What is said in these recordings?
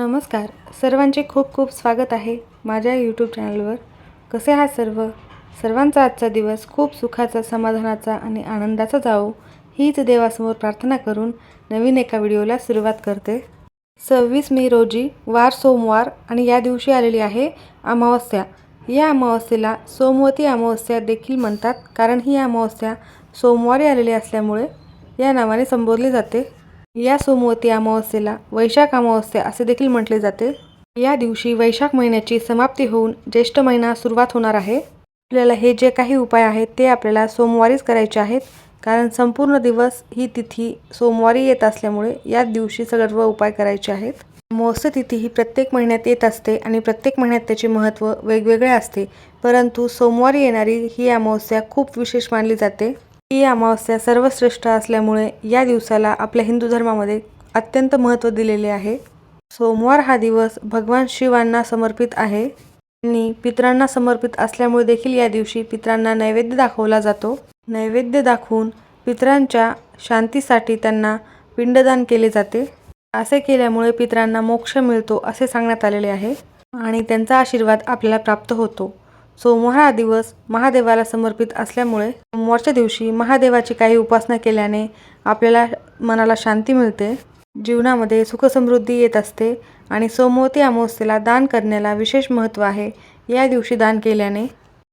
नमस्कार. सर्वांचे खूप खूप स्वागत आहे माझ्या यूट्यूब चॅनलवर कसे आहात सर्व? सर्वांचा आजचा दिवस खूप सुखाचा समाधानाचा आणि आनंदाचा जावो हीच देवासमोर प्रार्थना करून नवीन एका व्हिडिओला सुरुवात करते. सव्वीस मे रोजी वार सोमवार आणि या दिवशी आलेली आहे अमावस्या. या अमावस्येला सोमवती अमावस्या देखील म्हणतात कारण ही अमावस्या सोमवारी आलेली असल्यामुळे या नावाने संबोधली जाते. या सोमवती अमावस्येला वैशाख अमावस्या असे देखील म्हटले जाते. या दिवशी वैशाख महिन्याची समाप्ती होऊन ज्येष्ठ महिना सुरुवात होणार आहे. आपल्याला हे जे काही उपाय आहेत ते आपल्याला सोमवारीच करायचे आहेत. कारण संपूर्ण दिवस ही तिथी सोमवारी येत असल्यामुळे या दिवशी सर्व उपाय करायचे आहेत. अमावस्या तिथी ही प्रत्येक महिन्यात येत असते आणि प्रत्येक महिन्यात त्याचे महत्त्व वेगवेगळे असते. परंतु सोमवारी येणारी ही अमावस्या खूप विशेष मानली जाते. ही अमावस्या सर्वश्रेष्ठ असल्यामुळे या दिवसाला आपल्या हिंदू धर्मामध्ये अत्यंत महत्त्व दिलेले आहे. सोमवार हा दिवस भगवान शिवांना समर्पित आहे. आणि पितरांना समर्पित असल्यामुळे देखील या दिवशी पितरांना नैवेद्य दाखवला जातो. नैवेद्य दाखवून पितरांच्या शांतीसाठी त्यांना पिंडदान केले जाते. असे केल्यामुळे पितरांना मोक्ष मिळतो असे सांगण्यात आलेले आहे आणि त्यांचा आशीर्वाद आपल्याला प्राप्त होतो. सोमवार हा दिवस महादेवाला समर्पित असल्यामुळे सोमवारच्या दिवशी महादेवाची काही उपासना केल्याने आपल्याला मनाला शांती मिळते. जीवनामध्ये सुखसमृद्धी येत असते आणि सोमवती अमावस्येला दान करण्याला विशेष महत्त्व आहे. या दिवशी दान केल्याने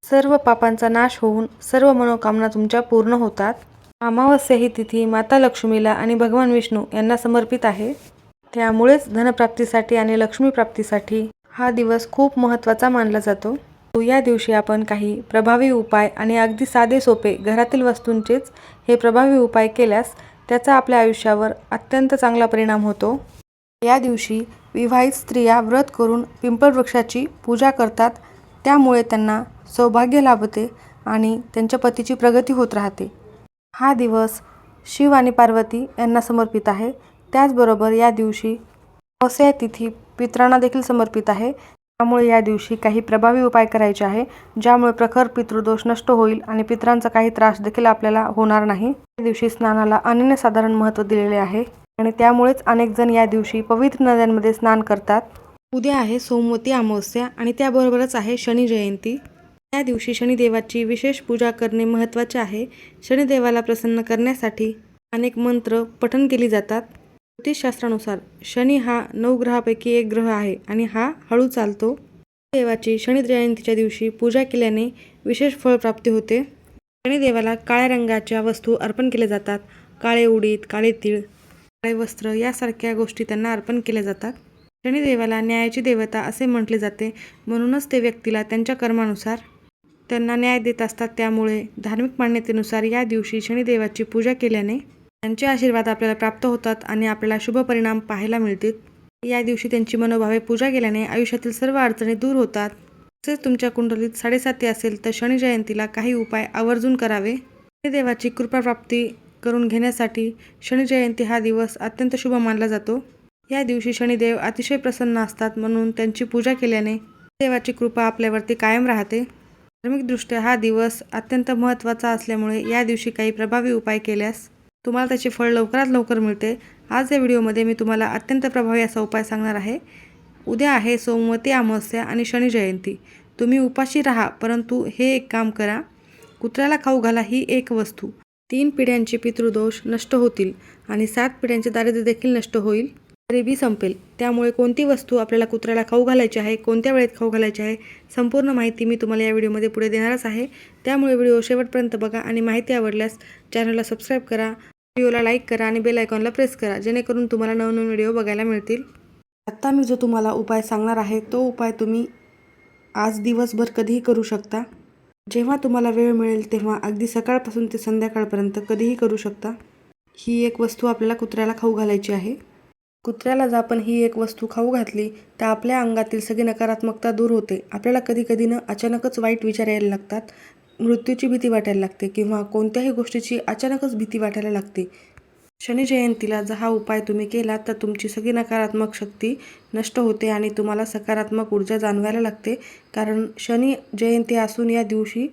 सर्व पापांचा नाश होऊन सर्व मनोकामना तुमच्या पूर्ण होतात. अमावस्या ही तिथी माता लक्ष्मीला आणि भगवान विष्णू यांना समर्पित आहे. त्यामुळेच धनप्राप्तीसाठी आणि लक्ष्मीप्राप्तीसाठी हा दिवस खूप महत्त्वाचा मानला जातो. या दिवशी आपण काही प्रभावी उपाय आणि अगदी साधे सोपे घरातील वस्तूंचेच हे प्रभावी उपाय केल्यास त्याचा आपल्या आयुष्यावर अत्यंत चांगला परिणाम होतो. या दिवशी विवाहित स्त्रिया व्रत करून पिंपळ वृक्षाची पूजा करतात. त्यामुळे त्यांना सौभाग्य लाभते आणि त्यांच्या पतीची प्रगती होत राहते. हा दिवस शिव आणि पार्वती यांना समर्पित आहे. त्याचबरोबर या दिवशी वसया तिथी पितरांना देखील समर्पित आहे. त्यामुळे या दिवशी काही प्रभावी उपाय करायचे आहे ज्यामुळे प्रखर पितृदोष नष्ट होईल आणि पितरांचा काही त्रास देखील आपल्याला होणार नाही. या दिवशी स्नानाला अनन्यसाधारण महत्त्व दिलेले आहे आणि त्यामुळेच अनेक जण या दिवशी पवित्र नद्यांमध्ये स्नान करतात. उद्या आहे सोमवती अमावस्या आणि त्याबरोबरच आहे शनी जयंती. या दिवशी शनिदेवाची विशेष पूजा करणे महत्त्वाचे आहे. शनिदेवाला प्रसन्न करण्यासाठी अनेक मंत्र पठण केली जातात. ज्योतिषशास्त्रानुसार शनी हा नऊ ग्रहापैकी एक ग्रह आहे आणि हा हळू चालतो. देवाची शनिजयंतीच्या दिवशी पूजा केल्याने विशेष फळ प्राप्ती होते. शनिदेवाला काळ्या रंगाच्या वस्तू अर्पण केल्या जातात. काळे उडीद काळे तीळ काळे वस्त्र यासारख्या गोष्टी त्यांना अर्पण केल्या जातात. शनिदेवाला न्यायाची देवता असे म्हटले जाते. म्हणूनच ते व्यक्तीला त्यांच्या कर्मानुसार त्यांना न्याय देत असतात. त्यामुळे धार्मिक मान्यतेनुसार या दिवशी शनिदेवाची पूजा केल्याने त्यांचे आशीर्वाद आपल्याला प्राप्त होतात आणि आपल्याला शुभ परिणाम पाहायला मिळतील. या दिवशी त्यांची मनोभावे पूजा केल्याने आयुष्यातील सर्व अडचणी दूर होतात. तसेच तुमच्या कुंडलीत साडेसाती असेल तर शनी जयंतीला काही उपाय आवर्जून करावे. देवाची कृपाप्राप्ती करून घेण्यासाठी शनी जयंती हा दिवस अत्यंत शुभ मानला जातो. या दिवशी शनिदेव अतिशय प्रसन्न असतात म्हणून त्यांची पूजा केल्याने देवाची कृपा आपल्यावरती कायम राहते. धार्मिकदृष्ट्या हा दिवस अत्यंत महत्त्वाचा असल्यामुळे या दिवशी काही प्रभावी उपाय केल्यास तुम्हाला त्याचे फळ लवकरात लवकर मिळते. आज या व्हिडिओमध्ये मी तुम्हाला अत्यंत प्रभावी असा उपाय सांगणार आहे. उद्या आहे सोमवती अमावस्या आणि शनी जयंती. तुम्ही उपाशी राहा परंतु हे एक काम करा. कुत्र्याला खाऊ घाला ही एक वस्तू. तीन पिढ्यांचे पितृदोष नष्ट होतील आणि सात पिढ्यांचे दारिद्र्य देखील नष्ट होईल. रेबी संपेल. त्यामुळे कोणती वस्तू आपल्याला कुत्र्याला खाऊ घालायची आहे कोणत्या वेळेत खाऊ घालायची आहे संपूर्ण माहिती मी तुम्हाला या व्हिडिओमध्ये पुढे देणारच आहे. त्यामुळे व्हिडिओ शेवटपर्यंत बघा आणि माहिती आवडल्यास चॅनलला सबस्क्राईब करा व्हिडिओला लाईक करा आणि बेल आयकॉनला प्रेस करा जेणेकरून तुम्हाला नवनवीन व्हिडिओ बघायला मिळतील. आत्ता मी जो तुम्हाला उपाय सांगणार आहे तो उपाय तुम्ही आज दिवसभर कधीही करू शकता. जेव्हा तुम्हाला वेळ मिळेल तेव्हा अगदी सकाळपासून ते संध्याकाळपर्यंत कधीही करू शकता. ही एक वस्तू आपल्याला कुत्र्याला खाऊ घालायची आहे. कुत्र्याला जर आपण ही एक वस्तू खाऊ घातली तर आपल्या अंगातील सगळी नकारात्मकता दूर होते. आपल्याला कधी कधी न अचानकच वाईट विचार यायला लागतात. मृत्यूची भीती वाटायला लागते किंवा कोणत्याही गोष्टीची अचानकच भीती वाटायला लागते. शनी जयंतीला जर हा उपाय तुम्ही केला तर तुमची सगळी नकारात्मक शक्ती नष्ट होते आणि तुम्हाला सकारात्मक ऊर्जा जाणवायला लागते. कारण शनी जयंती असून या दिवशी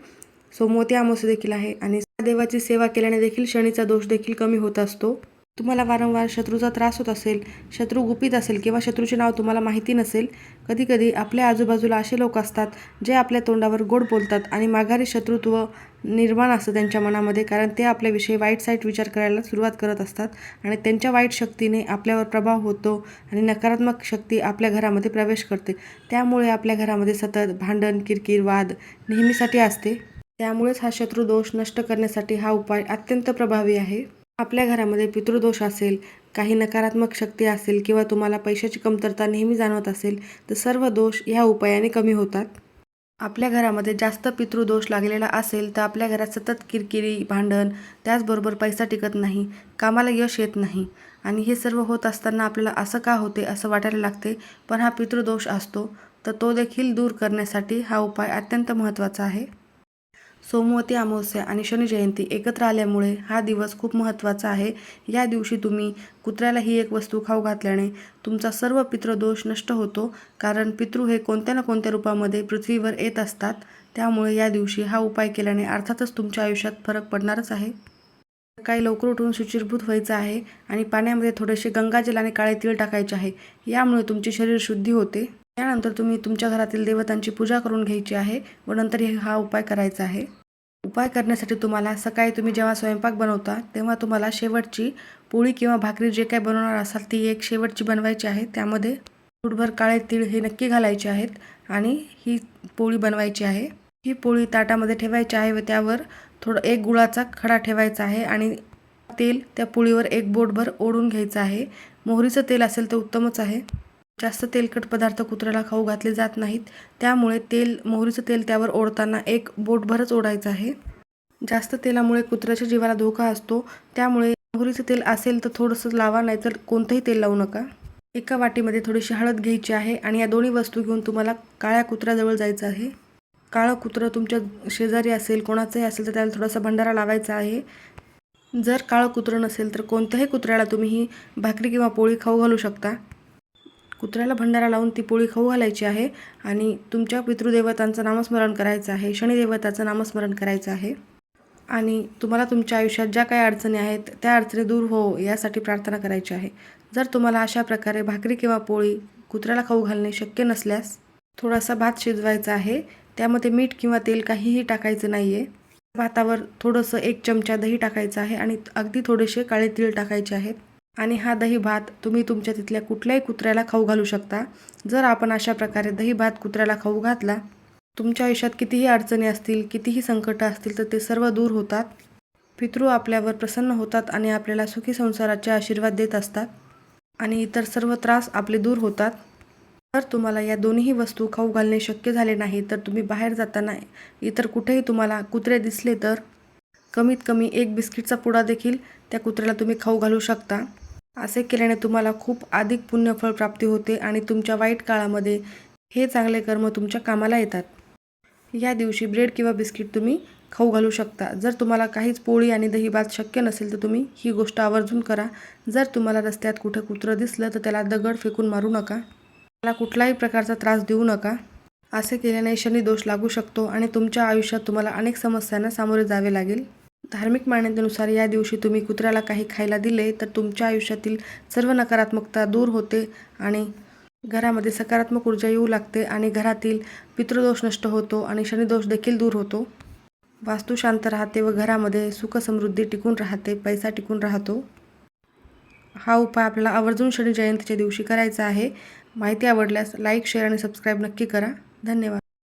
सोमवती अमावस्या देखील आहे आणि देवाची सेवा केल्याने देखील शनीचा दोष देखील कमी होत असतो. तुम्हाला वारंवार शत्रूचा त्रास होत असेल शत्रू गुपित असेल किंवा शत्रूचे नाव तुम्हाला माहिती नसेल कधीकधी आपल्या आजूबाजूला असे लोक असतात जे आपल्या तोंडावर गोड बोलतात आणि माघारी शत्रुत्व निर्माण असतं त्यांच्या मनामध्ये कारण ते आपल्याविषयी वाईट साईट विचार करायला सुरुवात करत असतात आणि त्यांच्या वाईट शक्तीने आपल्यावर प्रभाव होतो आणि नकारात्मक शक्ती आपल्या घरामध्ये प्रवेश करते. त्यामुळे आपल्या घरामध्ये सतत भांडण किरकिर वाद नेहमीसाठी असते. त्यामुळेच हा शत्रू दोष नष्ट करण्यासाठी हा उपाय अत्यंत प्रभावी आहे. आपल्या घरामध्ये पितृदोष असेल काही नकारात्मक शक्ती असेल किंवा तुम्हाला पैशाची कमतरता नेहमी जाणवत असेल तर सर्व दोष ह्या उपायाने कमी होतात. आपल्या घरामध्ये जास्त पितृदोष लागलेला असेल तर आपल्या घरात सतत किरकिरी भांडण त्याचबरोबर पैसा टिकत नाही कामाला यश येत नाही. आणि हे सर्व होत असताना आपल्याला असं का होते असं वाटायला लागते? पण हा पितृदोष असतो तर तो देखील दूर करण्यासाठी हा उपाय अत्यंत महत्त्वाचा आहे. सोमवती अमावस्या आणि शनी जयंती एकत्र आल्यामुळे हा दिवस खूप महत्त्वाचा आहे. या दिवशी तुम्ही कुत्र्याला ही एक वस्तू खाऊ घातल्याने तुमचा सर्व पितृदोष नष्ट होतो. कारण पितृ हे कोणत्या ना कोणत्या रूपामध्ये पृथ्वीवर येत असतात त्यामुळे या दिवशी हा उपाय केल्याने अर्थातच तुमच्या आयुष्यात फरक पडणारच आहे. सकाळी लवकर उठून शुचिरभूत व्हायचं आहे आणि पाण्यामध्ये थोडेसे गंगाजल आणि काळे तीळ टाकायचे आहे. यामुळे तुमची शरीर शुद्धी होते. त्यानंतर तुम्ही तुमच्या घरातील देवतांची पूजा करून घ्यायची आहे व नंतर हे हा उपाय करायचा आहे. उपाय करण्यासाठी तुम्हाला सकाळी तुम्ही जेव्हा स्वयंपाक बनवता तेव्हा तुम्हाला शेवटची पोळी किंवा भाकरी जे काही बनवणार असाल ती एक शेवटची बनवायची आहे. त्यामध्ये फुटभर काळे तीळ हे नक्की घालायचे आहेत आणि ही पोळी बनवायची आहे. ही पोळी ताटामध्ये ठेवायची आहे व त्यावर थोडं एक गुळाचा खडा ठेवायचा आहे आणि तेल त्या पोळीवर एक बोटभर ओढून घ्यायचं आहे. मोहरीचं तेल असेल तर उत्तमच आहे. जास्त तेलकट पदार्थ कुत्र्याला खाऊ घातले जात नाहीत. त्यामुळे तेल मोहरीचं तेल त्यावर ओढताना एक बोटभरच ओढायचं आहे. जास्त तेलामुळे कुत्र्याच्या जीवाला धोका असतो. त्यामुळे मोहरीचं तेल असेल तर थोडंसं लावा नाहीतर कोणतंही तेल लावू नका. एका वाटीमध्ये थोडीशी हळद घ्यायची आहे आणि या दोन्ही वस्तू घेऊन तुम्हाला काळ्या कुत्र्याजवळ जायचं आहे. काळं कुत्रं तुमच्या शेजारी असेल कोणाचंही असेल तर त्याला थोडासा भंडारा लावायचा आहे. जर काळं कुत्रं नसेल तर कोणत्याही कुत्र्याला तुम्ही ही भाकरी किंवा पोळी खाऊ घालू शकता. कुत्र्याला भंडारा लावून ती पोळी खाऊ घालायची आहे आणि तुमच्या पितृदेवतांचं नामस्मरण करायचं आहे शनिदेवताचं नामस्मरण करायचं आहे. आणि तुम्हाला तुमच्या आयुष्यात ज्या काही अडचणी आहेत त्या अडचणी दूर हो यासाठी प्रार्थना करायची आहे. जर तुम्हाला अशा प्रकारे भाकरी किंवा पोळी कुत्र्याला खाऊ घालणे शक्य नसल्यास थोडासा भात शिजवायचा आहे. त्यामध्ये मीठ किंवा तेल काहीही टाकायचं नाही आहे भातावर थोडंसं एक चमचा दही टाकायचं आहे आणि अगदी थोडेसे काळे तीळ टाकायचे आहेत. आणि हा दही भात तुम्ही तुमच्या तिथल्या कुठल्याही कुत्र्याला खाऊ घालू शकता. जर आपण अशा प्रकारे दही भात कुत्र्याला खाऊ घातला तुमच्या आयुष्यात कितीही अडचणी असतील कितीही संकटं असतील तर ते सर्व दूर होतात. पितृ आपल्यावर प्रसन्न होतात आणि आपल्याला सुखी संसाराचे आशीर्वाद देत असतात आणि इतर सर्व त्रास आपले दूर होतात. जर तुम्हाला या दोन्ही वस्तू खाऊ घालणे शक्य झाले नाही तर तुम्ही बाहेर जाताना इतर कुठेही तुम्हाला कुत्रे दिसले तर कमीत कमी एक बिस्किटचा पुडा देखील त्या कुत्र्याला तुम्ही खाऊ घालू शकता. असे केल्याने तुम्हाला खूप अधिक पुण्यफळ प्राप्ती होते आणि तुमच्या वाईट काळामध्ये हे चांगले कर्म तुमच्या कामाला येतात. या दिवशी ब्रेड किंवा बिस्किट तुम्ही खाऊ घालू शकता. जर तुम्हाला काहीच पोळी आणि दही भात शक्य नसेल तर तुम्ही ही गोष्ट आवर्जून करा. जर तुम्हाला रस्त्यात कुठं कुत्रं दिसलं तर त्याला दगड फेकून मारू नका. त्याला कुठलाही प्रकारचा त्रास देऊ नका. असे केल्याने शनी दोष लागू शकतो आणि तुमच्या आयुष्यात तुम्हाला अनेक समस्यांना सामोरे जावे लागेल. धार्मिक मान्यतेनुसार या दिवशी तुम्ही कुत्र्याला काही खायला दिले तर तुमच्या आयुष्यातील सर्व नकारात्मकता दूर होते आणि घरामध्ये सकारात्मक ऊर्जा येऊ लागते आणि घरातील पितृदोष नष्ट होतो आणि शनिदोष देखील दूर होतो. वास्तू शांत राहते व घरामध्ये सुखसमृद्धी टिकून राहते पैसा टिकून राहतो. हा उपाय आपल्याला आवर्जून शनी जयंतीच्या दिवशी करायचा आहे. माहिती आवडल्यास लाईक शेअर आणि सबस्क्राईब नक्की करा. धन्यवाद.